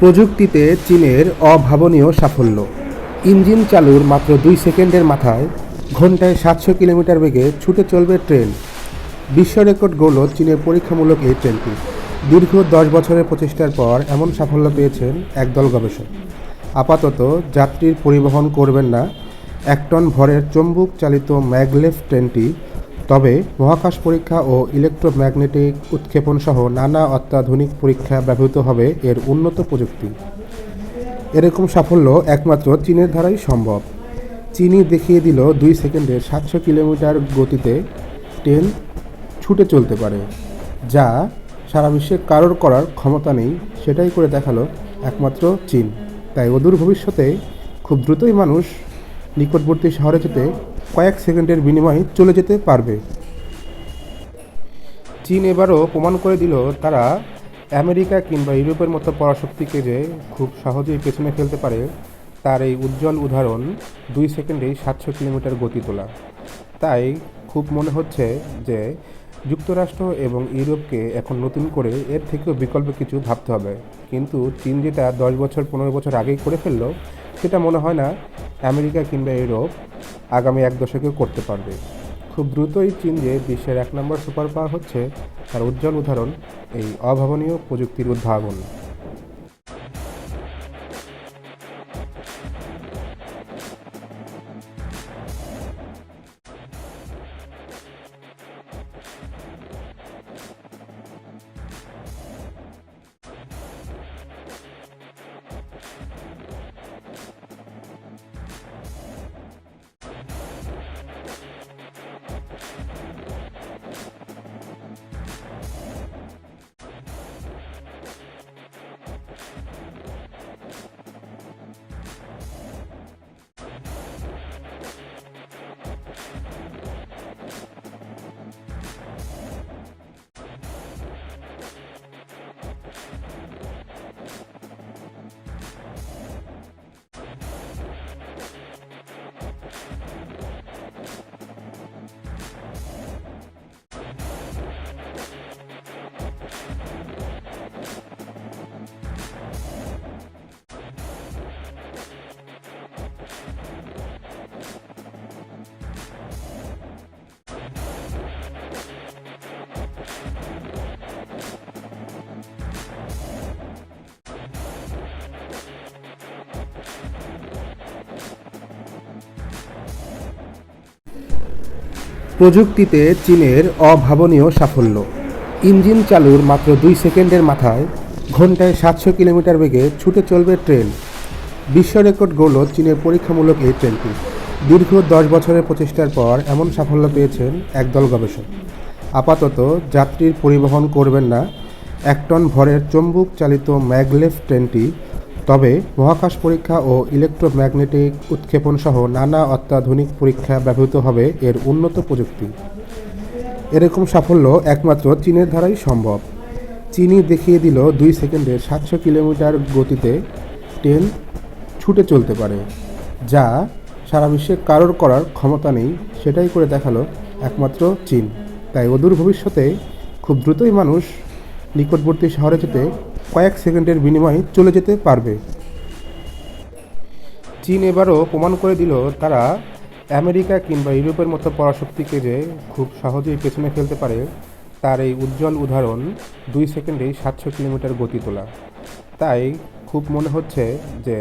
প্রযুক্তিতে চীনের অভাবনীয় সাফল্য। ইঞ্জিন চালুর মাত্র দুই সেকেন্ডের মাথায় ঘন্টায় সাতশো কিলোমিটার বেগে ছুটে চলবে ট্রেন। বিশ্ব রেকর্ড গড়ল চীনের পরীক্ষামূলক এই ট্রেনটি। দীর্ঘ দশ বছরের প্রচেষ্টার পর এমন সাফল্য পেয়েছেন একদল গবেষক। আপাতত যাত্রীর পরিবহন করবেন না। এক টন ভরের চম্বুক চালিত ম্যাগলেভ ট্রেনটি তবে মহাকাশ পরীক্ষা ও ইলেকট্রোম্যাগনেটিক উৎক্ষেপণ সহ নানা অত্যাধুনিক পরীক্ষা ব্যবহৃত হবে এর উন্নত প্রযুক্তি। এরকম সাফল্য একমাত্র চীনের দ্বারাই সম্ভব। চীনই দেখিয়ে দিল দুই সেকেন্ডে সাতশো কিলোমিটার গতিতে ট্রেন ছুটে চলতে পারে, যা সারা বিশ্বে কারোর করার ক্ষমতা নেই, সেটাই করে দেখাল একমাত্র চীন। তাই অদূর ভবিষ্যতে খুব দ্রুতই মানুষ নিকটবর্তী শহরে যেতে কয়েক সেকেন্ডের বিনিময়ে চলে যেতে পারবে। চীন এবারও প্রমাণ করে দিল তারা আমেরিকা কিংবা ইউরোপের মতো পরাশক্তিকে যে খুব সহজেই পেছনে ফেলতে পারে, তার এই উজ্জ্বল উদাহরণ দুই সেকেন্ডেই সাতশো কিলোমিটার গতি তোলা। তাই খুব মনে হচ্ছে যে যুক্তরাষ্ট্র এবং ইউরোপকে এখন নতুন করে এর থেকেও বিকল্প কিছু ভাবতে হবে। কিন্তু চীন যেটা দশ বছর, পনেরো বছর আগেই করে ফেলল, সেটা মনে হয় না আমেরিকা কিংবা ইউরোপ আগামী এক দশকেও করতে পারবে। খুব দ্রুতই চীন যে বিশ্বের এক নম্বর সুপার পাওয়ার হচ্ছে, তার উজ্জ্বল উদাহরণ এই অভাবনীয় প্রযুক্তির উদ্ভাবন। প্রযুক্তিতে চীনের অভাবনীয় সাফল্য। ইঞ্জিন চালুর মাত্র দুই সেকেন্ডের মাথায় ঘন্টায় সাতশো কিলোমিটার বেগে ছুটে চলবে ট্রেন। বিশ্ব রেকর্ড গড়ল চীনের পরীক্ষামূলক এই ট্রেনটি। দীর্ঘ দশ বছরের প্রচেষ্টার পর এমন সাফল্য পেয়েছেন একদল গবেষক। আপাতত যাত্রীর পরিবহন করবেন না। এক টন ভরের চম্বুক চালিত ম্যাগলেভ ট্রেনটি তবে মহাকাশ পরীক্ষা ও ইলেকট্রোম্যাগনেটিক উৎক্ষেপণ সহ নানা অত্যাধুনিক পরীক্ষা ব্যবহৃত হবে এর উন্নত প্রযুক্তি। এরকম সাফল্য একমাত্র চীনের দ্বারাই সম্ভব। চীনই দেখিয়ে দিল দুই সেকেন্ডে সাতশো কিলোমিটার গতিতে ট্রেন ছুটে চলতে পারে, যা সারা বিশ্বে কারোর করার ক্ষমতা নেই, সেটাই করে দেখাল একমাত্র চীন। তাই অদূর ভবিষ্যতে খুব দ্রুতই মানুষ নিকটবর্তী শহরে যেতে কয়েক সেকেন্ডের বিনিময়ে চলে যেতে পারবে। চীন এবারও প্রমাণ করে দিল তারা আমেরিকা কিংবা ইউরোপের মতো পরাশক্তিকে যে খুব সহজেই পেছনে ফেলতে পারে, তার এই উজ্জ্বল উদাহরণ দুই সেকেন্ডেই সাতশো কিলোমিটার গতি তোলা। তাই খুব মনে হচ্ছে যে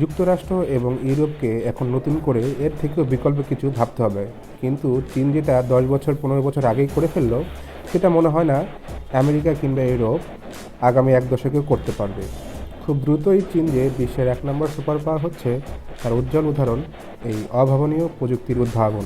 যুক্তরাষ্ট্র এবং ইউরোপকে এখন নতুন করে এর থেকেও বিকল্প কিছু ভাবতে হবে। কিন্তু চীন যেটা দশ বছর, পনেরো বছর আগেই করে ফেলল, সেটা মনে হয় না আমেরিকা কিংবা ইউরোপ আগামী এক দশকেও করতে পারবে। খুব দ্রুতই চীন যে বিশ্বের এক নম্বর সুপার পাওয়ার হচ্ছে, তার উজ্জ্বল উদাহরণ এই অভাবনীয় প্রযুক্তির উদ্ভাবন।